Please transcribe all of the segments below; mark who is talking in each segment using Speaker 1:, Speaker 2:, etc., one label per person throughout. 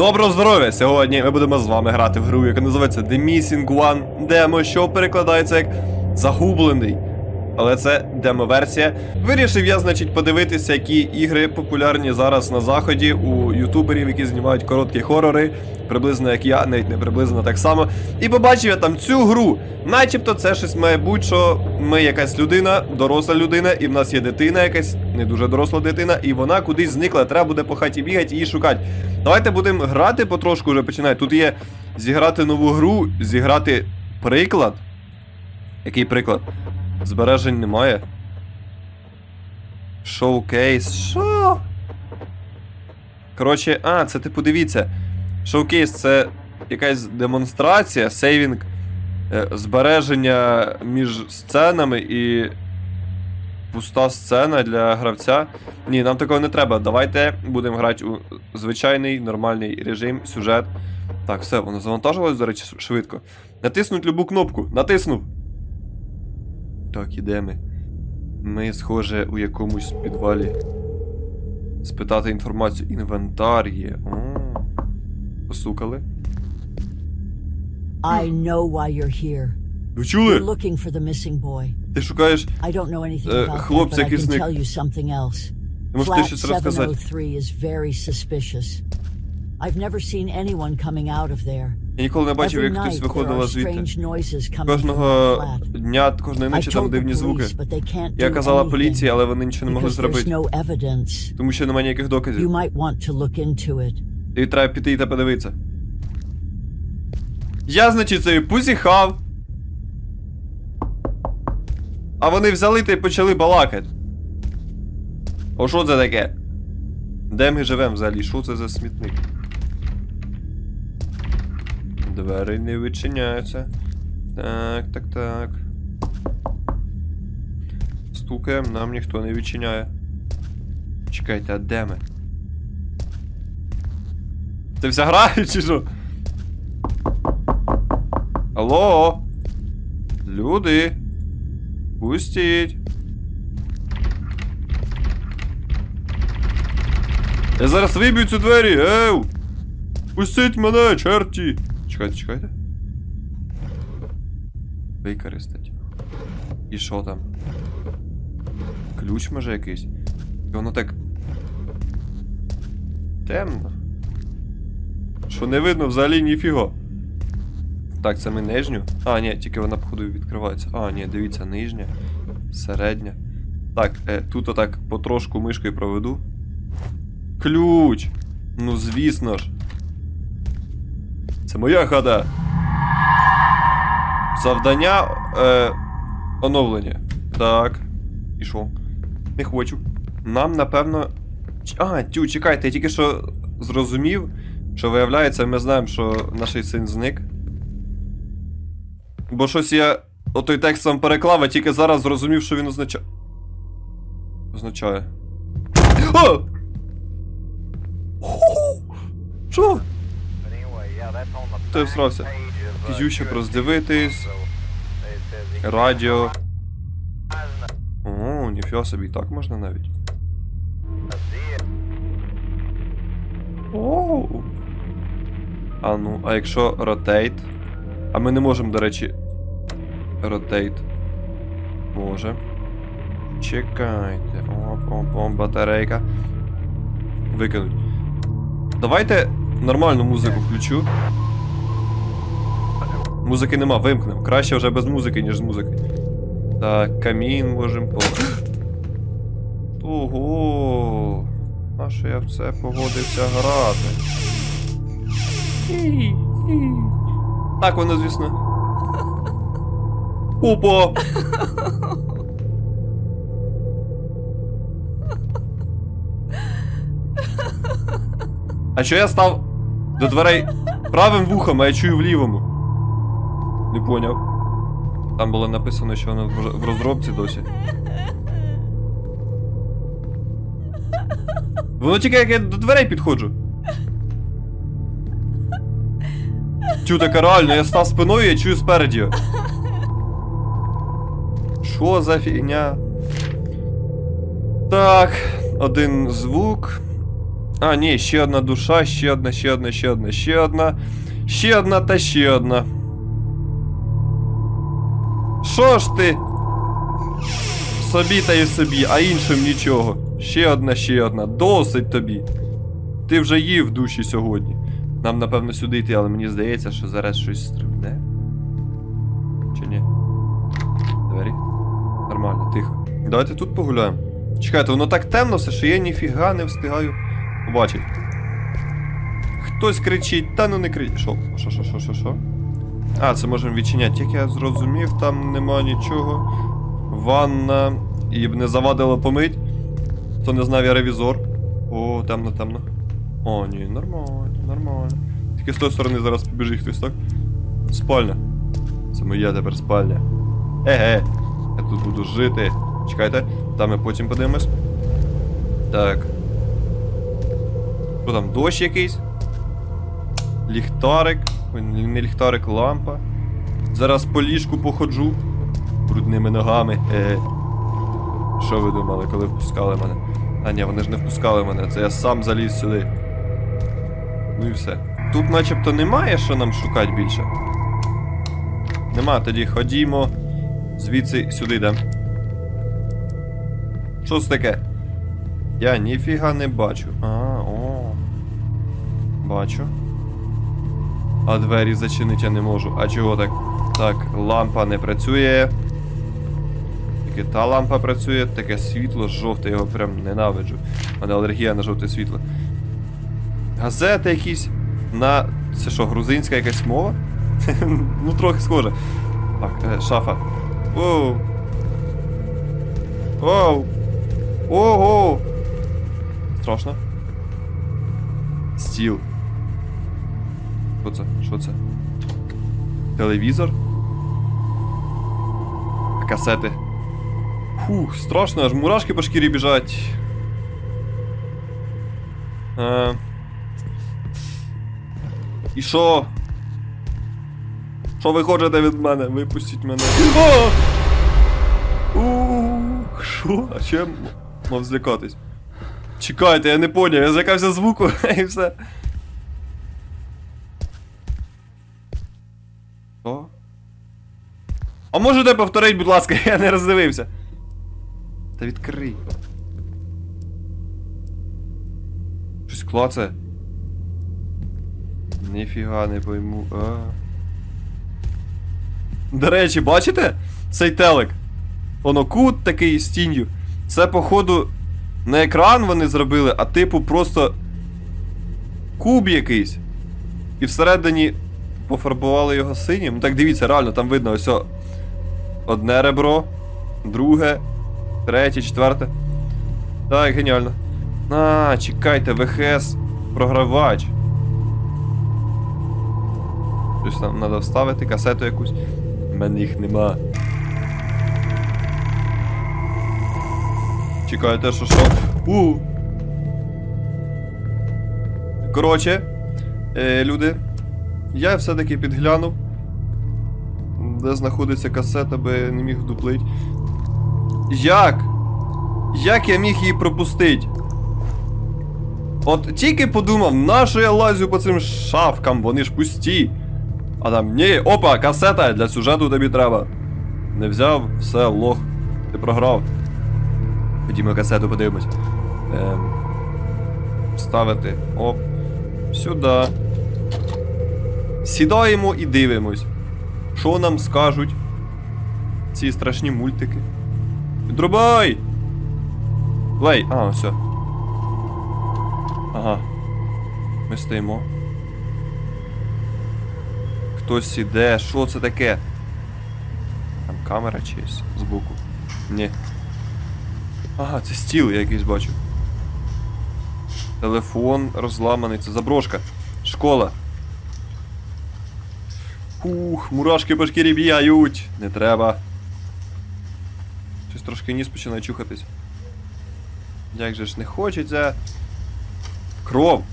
Speaker 1: Доброго здоров'я! Сьогодні ми будемо з вами грати в гру, яка називається The Missing One Demo, що перекладається як Загублений. Але це демо-версія. Вирішив я, значить, подивитися, які ігри популярні зараз на заході у ютуберів, які знімають короткі хорори, приблизно як я, навіть не приблизно так само. І побачив я там цю гру. Начебто це щось має бути, що ми якась людина, доросла людина, і в нас є дитина якась, не дуже доросла дитина, і вона кудись зникла. Треба буде по хаті бігати її шукати. Давайте будемо грати потрошку вже починати. Тут є зіграти нову гру, зіграти приклад. Який приклад? Збережень немає. Шоукейс. Що? Коротше, а, це типу дивіться. Шоукейс це якась демонстрація, сейвінг, е, збереження між сценами і. Пуста сцена для гравця. Ні, нам такого не треба. Давайте будемо грати у звичайний нормальний режим, сюжет. Так, все, воно завантажилось, до речі, швидко. Натиснуть любу кнопку. Натиснув. Так, іде ми. Ми, схоже, у якомусь підвалі. Спитати інформацію. Інвентар є. О, Посукали.
Speaker 2: I know why you're here.
Speaker 1: Ви чули?
Speaker 2: You're looking for the missing boy.
Speaker 1: Ти шукаєш.
Speaker 2: I don't know anything
Speaker 1: Е,
Speaker 2: about that,
Speaker 1: хлопця,
Speaker 2: I
Speaker 1: який
Speaker 2: can
Speaker 1: зник.
Speaker 2: tell you something else.
Speaker 1: Ти можеш ти
Speaker 2: Flat
Speaker 1: щось розказати?
Speaker 2: 703 is very suspicious. I've never seen anyone coming out of there.
Speaker 1: Я ніколи не бачив, як хтось виходила звідти. Кожного дня, кожної ночі там дивні звуки. Я казала поліції, але вони нічого не могли зробити. Тому що немає ніяких доказів. І треба піти та подивитися. Я, значить, цей позіхав. А вони взяли та й почали балакати. О, що це таке? Де ми живемо взагалі? Що це за смітник? Двері не відчиняються. Так, так, так. Стукаємо, нам ніхто не відчиняє. Чекайте, а де ми? Ти вся грає чи що? Алло? Люди? Пустіть. Я зараз виб'ю цю двері, ев! Пустіть мене, черті! Чекайте, чекайте. Використать. І що там? Ключ може якийсь? І воно так. Темно. Що не видно взагалі ніфіго. Так, це ми нижню. А, ні, тільки вона, походу, відкривається. А, ні, дивіться, нижня, середня. Так, е, тут отак потрошку мишкою проведу. Ключ! Ну, звісно ж. Це моя хата. Завдання е, оновлення. Так. І що? Не хочу. Нам, напевно. А, тю, чекайте, я тільки що зрозумів, що виявляється, ми знаємо, що наш син зник. Бо щось я отой текст сам переклав, а тільки зараз зрозумів, що він означає. Означає. О! Що?
Speaker 3: Ти всрався.
Speaker 1: Пізюще роздивитись. Радіо. О, ніфіга собі, так можна навіть. Оу. А ну, а якщо ротейт? А ми не можемо, до речі. Ротейт. Може. Чекайте. Оп, оп, оп, батарейка. Викинуть. Давайте нормальну музику включу. Музики нема, вимкнемо. Краще вже без музики, ніж з музики. Так, камін можемо по. Ого. А що я в це погодився грати? Так воно, звісно. Опа! А що я став до дверей правим вухом, а я чую в лівому? Не поняв. Там було написано, що воно в- розробці досі. Воно тільки як я до дверей підходжу. Чу таке реально, я став спиною, я чую спереді. Що за фігня? Так, один звук. А, ні, ще одна душа, ще одна, ще одна, ще одна, ще одна. Ще одна та ще одна. Що ж ти? Собі та й собі, а іншим нічого. Ще одна, ще одна. Досить тобі. Ти вже їв душі сьогодні. Нам, напевно, сюди йти, але мені здається, що зараз щось стрибне. Чи ні? Двері? Нормально, тихо. Давайте тут погуляємо. Чекайте, воно так темно все, що я ніфіга не встигаю побачити. Хтось кричить, та ну не кричить. Що? Що, що, що, що, що? А, це можемо відчиняти. Як я зрозумів, там нема нічого. Ванна. І б не завадило помить. Хто не знав, я ревізор. О, темно, темно. О, ні, нормально, нормально. Тільки з тої сторони зараз побіжить хтось, так? Спальня. Це моя тепер спальня. Еге, я тут буду жити. Чекайте, там ми потім подивимось. Так. Що там, дощ якийсь? Ліхтарик. Не ліхтарик, лампа. Зараз по ліжку походжу. Брудними ногами. Е. Що ви думали, коли впускали мене? А ні, вони ж не впускали мене, це я сам заліз сюди. Ну і все. Тут начебто немає, що нам шукати більше. Нема, тоді ходімо. Звідси сюди йдемо. Що це таке? Я ніфіга не бачу. А, о. Бачу. А двері зачинити я не можу. А чого так? Так, лампа не працює. Тільки та лампа працює, таке світло жовте, його прям ненавиджу. У мене алергія на жовте світло. Газети якісь на. Це що, грузинська якась мова? ну, трохи схоже. Так, е, шафа. Оу. Оу. Ого. Страшно. Стіл. Що це? Що це? Телевізор? А Касети. Фух, страшно, аж мурашки по шкірі біжать. Е... І що? Що ви хочете від мене? Випустіть мене. Ух, що? А чим мав злякатись? Чекайте, я не поняв, я злякався звуку і все. Можете повторити, будь ласка, я не роздивився. Та відкрий. Щось клаце. Ніфіга не пойму. А. До речі, бачите? Цей телек. Воно кут такий з тінню. Це, походу, не екран вони зробили, а типу просто куб якийсь. І всередині пофарбували його синім. Ну так дивіться, реально, там видно ось одне ребро, друге, третє, четверте. Так, геніально. А, чекайте, ВХС програвач. Щось там треба вставити, касету якусь. У мене їх нема. Чекайте, що що? У. Коротше, е, люди, я все-таки підглянув, де знаходиться касета, би не міг вдуплить. Як? Як я міг її пропустити? От тільки подумав, нащо я лазю по цим шафкам, вони ж пусті. А там, ні, опа, касета для сюжету тобі треба. Не взяв, все, лох. Ти програв. Ходімо касету подивимось. Ем, ставити. Оп. Сюди. Сідаємо і дивимось. Що нам скажуть ці страшні мультики? Відрубай! Лей! А, все. Ага. Ми стоїмо. Хтось іде, що це таке? Там камера чиясь збоку. Ні. Ага, це стіл я якийсь бачу. Телефон розламаний, це заброшка. Школа. Ух, мурашки по шкірі б'яють. Не треба. Щось трошки ніс починає чухатись. Як же ж не хочеться. Кров.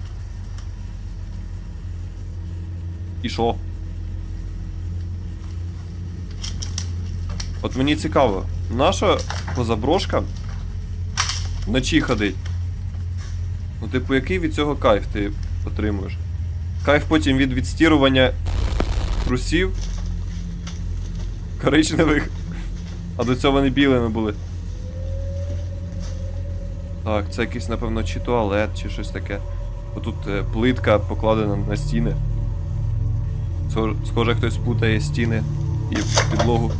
Speaker 1: І що? От мені цікаво, наша по заброшкам вночі ходить. Ну, типу, який від цього кайф ти отримуєш? Кайф потім від відстірування трусів. Коричневих. А до цього вони білими були. Так, це якийсь, напевно, чи туалет, чи щось таке. Отут е, плитка покладена на стіни. Схоже, хтось путає стіни і підлогу.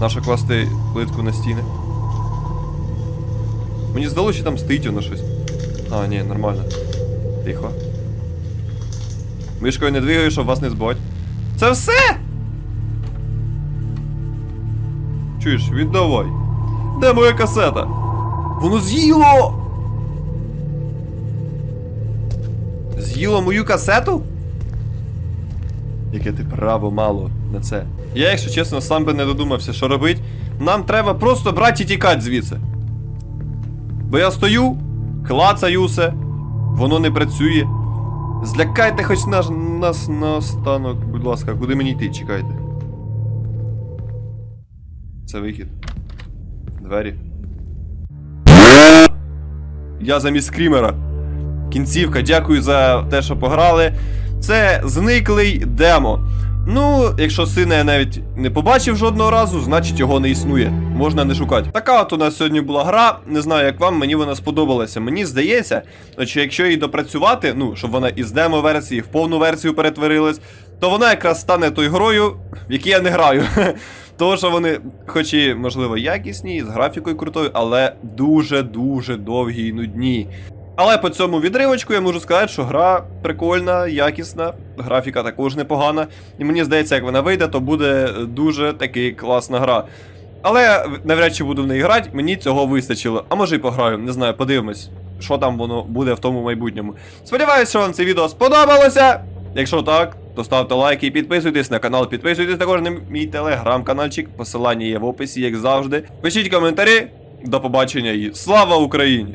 Speaker 1: Наша класти плитку на стіни. Мені здалося, що там стоїть воно щось. А, ні, нормально. Тихо. Мишкою не двигаю, щоб вас не збать. Це все! Чуєш, віддавай. Де моя касета? Воно з'їло! З'їло мою касету? Яке ти право мало на це. Я, якщо чесно, сам би не додумався, що робить. Нам треба просто брати і тікати звідси. Бо я стою, клацаю все, воно не працює. Злякайте хоч наш, нас наостанок, будь ласка, куди мені йти, чекайте. Це вихід. Двері. Я замість скрімера. Кінцівка, дякую за те, що пограли. Це зниклий демо. Ну, якщо сина я навіть не побачив жодного разу, значить його не існує. Можна не шукати. Така от у нас сьогодні була гра. Не знаю, як вам, мені вона сподобалася. Мені здається, що якщо її допрацювати, ну, щоб вона із демо-версії в повну версію перетворилась, то вона якраз стане тою грою, в якій я не граю. Того, що вони, хоч і, можливо, якісні, з графікою крутою, але дуже-дуже довгі і нудні. Але по цьому відривочку я можу сказати, що гра прикольна, якісна, графіка також непогана. І мені здається, як вона вийде, то буде дуже таки класна гра. Але навряд чи буду в неї грати, мені цього вистачило. А може і пограю, не знаю, подивимось, що там воно буде в тому майбутньому. Сподіваюсь, що вам це відео сподобалося. Якщо так, то ставте лайки і підписуйтесь на канал, підписуйтесь також на мій телеграм-каналчик. Посилання є в описі, як завжди. Пишіть коментарі. До побачення і слава Україні!